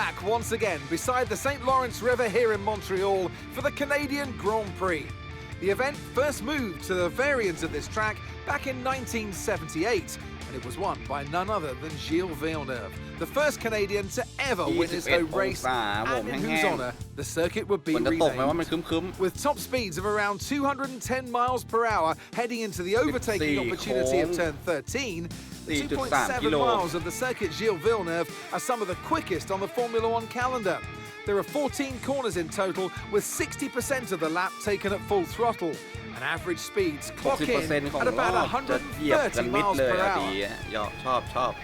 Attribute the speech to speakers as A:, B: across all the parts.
A: back once again beside the St. Lawrence River here in Montreal for the Canadian Grand Prix. The event first moved to the variants of this track back in 1978, and it was won by none other than Gilles Villeneuve, the first Canadian to ever win a race, and in whose honour the circuit would be renamed. With top speeds of around 210 miles per hour heading into the overtaking opportunity of turn 13, 2.7 miles of the Circuit Gilles Villeneuve are some of the quickest on the Formula One calendar. There are 14 corners in total, with 60% of the lap taken at full throttle. And average speeds clock in at about 130 miles per hour. top, top.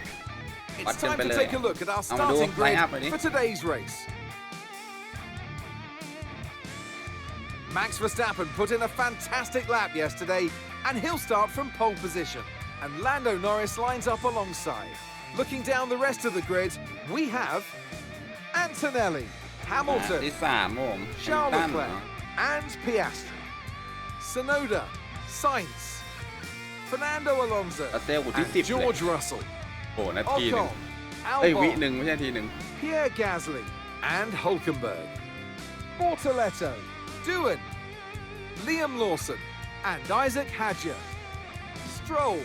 A: It's time to take a look at our starting grid for today's race. Max Verstappen put in a fantastic lap yesterday, and he'll start from pole position and Lando Norris lines up alongside. Looking down the rest of the grid, we have Antonelli, Hamilton, Charles Leclerc, and Piastri, Sonoda, Sainz, Fernando Alonso, and George Russell, oh, Ocon, Albon, Pierre Gasly, and Hulkenberg, Bortoletto, Dewan, Liam Lawson, and Isaac Hadger. Stroll,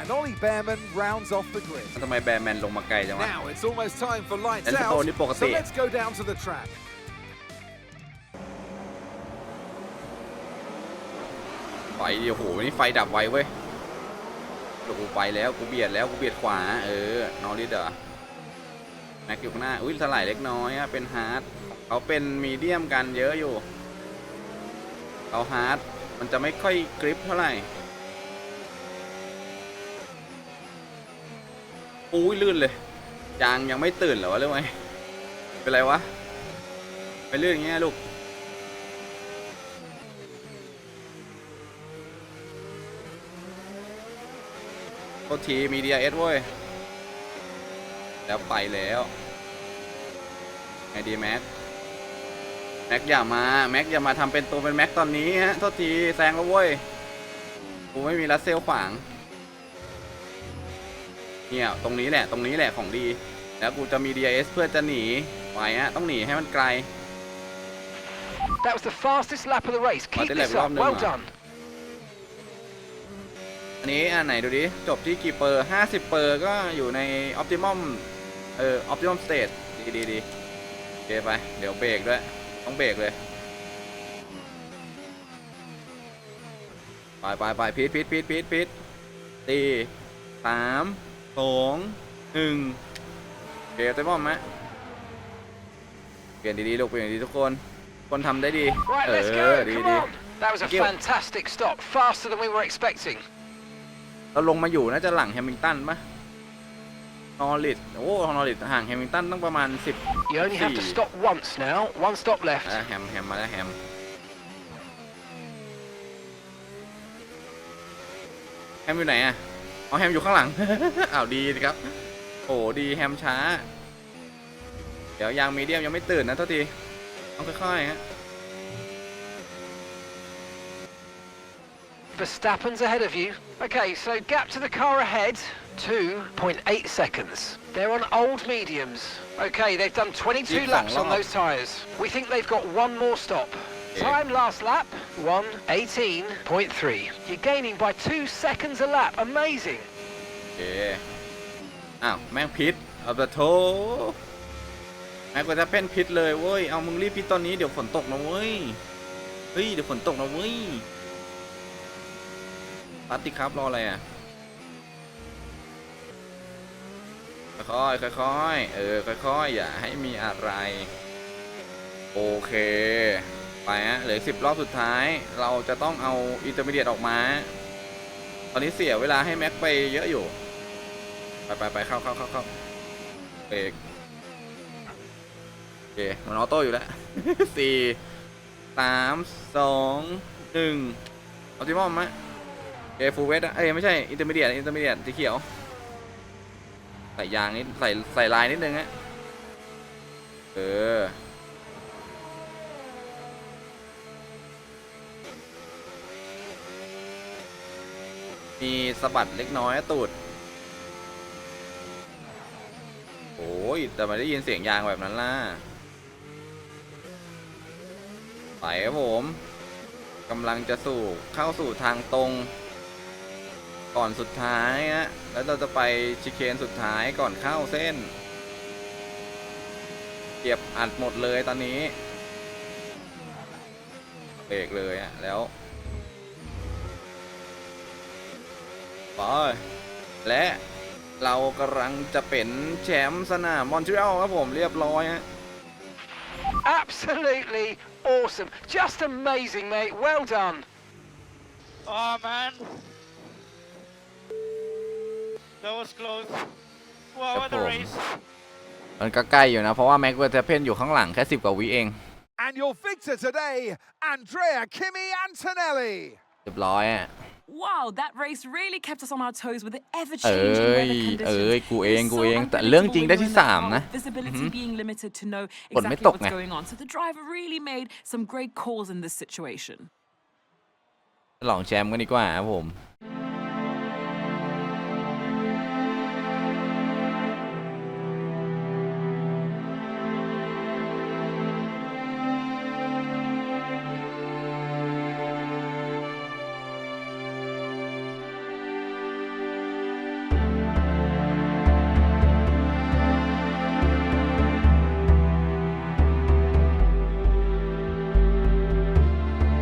A: And Ollie b e a r m a n rounds off the grid. ทำไมแบร์แมนลงมาไกลจังวะ Now it's almost time for lights o u t so let's go down to the track.
B: ไฟโอ้โห นี่ไฟดับไวเว้ยเดี๋ยกูไปแล้วกูเบียดแล้ว กูเบียดขวาเออ นอริดเหรอแม็กอยู่ข้างหน้า อุ้ยสลายเล็กน้อยอะเป็นฮาร์ด เขาเป็นมีเดียมกันเยอะอยู่เขาฮาร์ด มันจะไม่ค่อยกริปเท่าไหร่อุ้ยลื่นเลยยางยังไม่ตื่นเหรอวะเรื่องไงเป็นไร วะไปลื่นอย่างเงี้ยลูกโทษที มีเดียเอสเว้ยแล้วไปแล้วไงดีแม็กแม็ก อย่ามาแม็กอย่ามาทำเป็นตัวเป็น แม็ก ตอนนี้ฮะโทษ ที แซงแล้วเว้ยกูไม่มีรัสเซลขวางเนี่ยตรงนี้แหละตรงนี้แหละของดีแล้วกูจะมี DIS เพื่อจะหนีไปฮะต้องหนีให้มันไกล
A: That was the fastest lap of the race. Keep this up. Well done.
B: อันนี้อันไหนดูดิจบที่กี่เปอร์50เปอร์ก็อยู่ในออปติมัมเอ่อออปติมัมสเตตดีดีดีเดไปเดี๋ยวเบรกด้วยต้องเบรกเลยไปไปไปพีทพีทพีทพีทพีทตีสามสองหนึ่งเกีย์เต็มบอมไหมเปลี่ยนดีๆลูกเปลี่ยนดีทุกคนคนทำได้ดี Right, เออดีดี That was a fantastic stop. Faster than we were expecting. เราลงมาอยู่น่าจะหลังแฮมิงตันปะนอริดโอ้นอริดห่างแฮมิงตันต้องประมาณิบ You only have to s t o p once now. One stop left. แล้วแฮมแฮมมาแล้วแฮมแฮมอยู่ไหนอะเอาแฮมอยู่ข้างหลัง อ้าวดีครับ โอ้ดีแฮมช้า เดี๋ยวยางมีเดียมยังไม่ตื่นนะทัทีต้องค่อยๆฮะ
A: Verstappen's ahead of you. Okay, so gap to the car ahead, 2.8 seconds. They're on old mediums. Okay, they've done 22 laps on those tyres. We think they've got one more stop. Time last lap, 118.3. You're gaining by two seconds a lap. Amazing.
B: y อ a h อ้าวแม่งพิษเอาแต่โทแม่กก็จะเป็นพิษเลยเว้ยเอามึงรีบพิษตอนนี้เดี๋ยวฝนตกนะเว้ยเฮ้ยเดี๋ยวฝนตกนะเว้ยปัตติครับรออะไรอ่ะค่อยค่อยๆเออค่อยๆอย่าให้มีอะไรโอเคไปฮะ เหลือสิบรอบสุดท้าย เราจะต้องเอาอินเตอร์มีเดียตออกมา ตอนนี้เสียเวลาให้แม็กไปเยอะอยู่ ไปไปไปเข้าเข้าเข้าเข้าเอกโอเคมันออโต้อยู่แล้วสี่สามสอง หนึ่งอทติมอมไหมเอฟูเวสเอ้ยไม่ใช่อินเตอร์มีเดียตอินเตอร์มีเดียตสีเขียว ใส่ยางนิดใส่ใส่ลายนิดนึงฮะ เออมีสะบัดเล็กน้อย ตูด โอ้ย แต่ ไม่ ได้ยินเสียงยางแบบนั้นล่ะไปครับผมกำลังจะสู่เข้าสู่ทางตรง ก่อนสุดท้ายฮะ แล้วเราจะไปชิเคนสุดท้ายก่อนเข้าเส้น เก็บอัดหมดเลยตอนนี้เบรกเลยอะแล้วไปและเรากำลังจะเป็นแชมป์สนามมอนทรีออลครับผมเรียบร้อยฮะ
A: Absolutely awesome. Just amazing, mate. Well done. Oh, man. That was close. Wow, what a race.
B: มันก็ใกล้อยู่นะเพราะว่าแม็กเวอร์เทเพนอยู่ข้างหลังแค่10กว่าวิเอง
A: And your victor today, Andrea Kimi Antonelli.
B: เรียบร้อยอ่ะ Wow, that race really kept us on our toes with the ever-changing weather เอ้ย conditions. so เองแต่เรื่อง the car, visibility being limited to know exactly what's going on. So the driver really made some great calls in this situation. ฉลองแชมป์กันดีกว่าครับผม